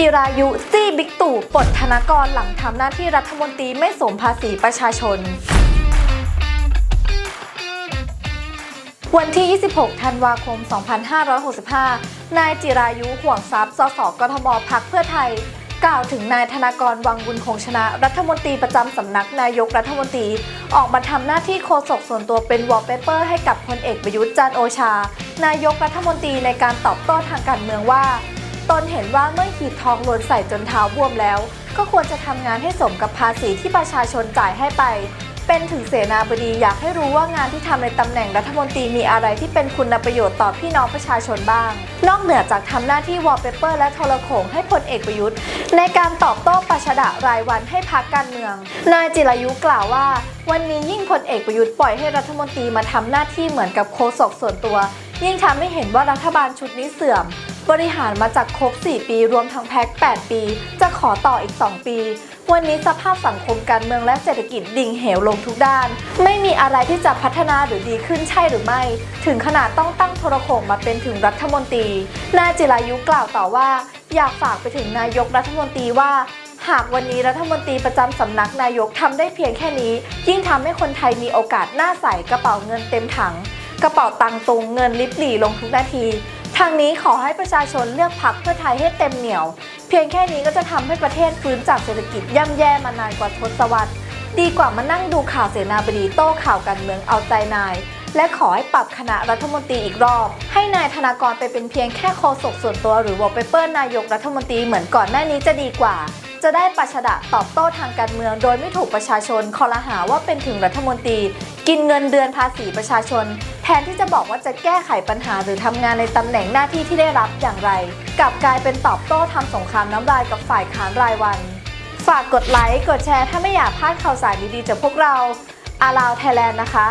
จิรายุซี่บิ๊กตู่ปลดธนากรหลังทำหน้าที่รัฐมนตรีไม่สมภาษีประชาชน วันที่ 26 ธันวาคม 2565 นายจิรายุห่วงทรัพย์ สสกทมพักเพื่อไทย กล่าวถึงนายธนากรวังบุญคงชนะรัฐมนตรีประจำสำนักนายกรัฐมนตรี ออกมาทำหน้าที่โฆษกส่วนตัวเป็นวอลเปเปอร์ให้กับพลเอกประยุทธ์จันโอชา นายกรัฐมนตรีในการตอบโต้ทางการเมืองว่า ตนเห็นว่าเมื่อหีบทองหล่นใส่จนเท้าบวมแล้ว ก็ควรจะทำงานให้สมกับภาษีที่ประชาชนจ่ายให้ไป เป็นถึงเสนาบดีอยากให้รู้ว่างานที่ทำในตำแหน่งรัฐมนตรีมีอะไรที่เป็นคุณประโยชน์ต่อพี่น้องประชาชนบ้าง นอกเหนือจากทำหน้าที่วอลเปเปอร์และโทรโขงให้พลเอกประยุทธ์ ในการตอบโต้ประชดะรายวันให้พักการเมือง นายจิรายุกล่าวว่า วันนี้ยิ่งพลเอกประยุทธ์ปล่อยให้รัฐมนตรีมาทำหน้าที่เหมือนกับโฆษกส่วนตัว ยิ่งทำให้เห็นว่ารัฐบาลชุดนี้เสื่อม บริหารมาจากครบ 4 ปีรวมทั้งแพ็ค8ปี จะขอต่ออีก 2 ปี วันนี้สภาพสังคมการเมืองและเศรษฐกิจดิ่งเหวลงทุกด้าน ไม่มีอะไรที่จะพัฒนาหรือดีขึ้นใช่หรือไม่ ถึงขนาดต้องตั้งโทรโขงมาเป็นถึงรัฐมนตรี นายจิรายุกล่าวต่อว่า อยากฝากไปถึงนายกรัฐมนตรีว่าหากวันนี้รัฐมนตรีประจำสำนักนายกทำได้เพียงแค่นี้ ยิ่งทำให้คนไทยมีโอกาสหน้าใสกระเป๋าเงินเต็มถัง กระเป๋าตังตุงเงินลิบหลีลงทุกนาที ทางนี้ขอให้ประชาชนเลือกพักเพื่อไทยให้เต็มเหนียว เพียงแค่นี้ก็จะทำให้ประเทศฟื้นจากเศรษฐกิจย่ำแย่มานานกว่าทศวรรษ ดีกว่ามานั่งดูข่าวเสนาบดีโต้ข่าวการเมืองเอาใจนาย และขอให้ปรับคณะรัฐมนตรีอีกรอบ ให้นายธนากรไปเป็นเพียงแค่โฆษกส่วนตัวหรือวอลเปเปอร์นายกรัฐมนตรีเหมือนก่อนหน้านี้จะดีกว่าจะได้ประชดะตอบโต้ทางการเมือง โดยไม่ถูกประชาชนคอรหาว่าเป็นถึงรัฐมนตรี กินเงินเดือนภาษีประชาชน แทนที่จะบอกว่าจะแก้ไขปัญหาหรือทำงานในตำแหน่งหน้าที่ที่ได้รับอย่างไร กลับกลายเป็นตอบโต้ทำสงครามน้ำลายกับฝ่ายค้านรายวัน ฝากกดไลค์ กดแชร์ ถ้าไม่อยากพลาดข่าวสารดีๆจากพวกเราอาราวไทยแลนด์นะคะ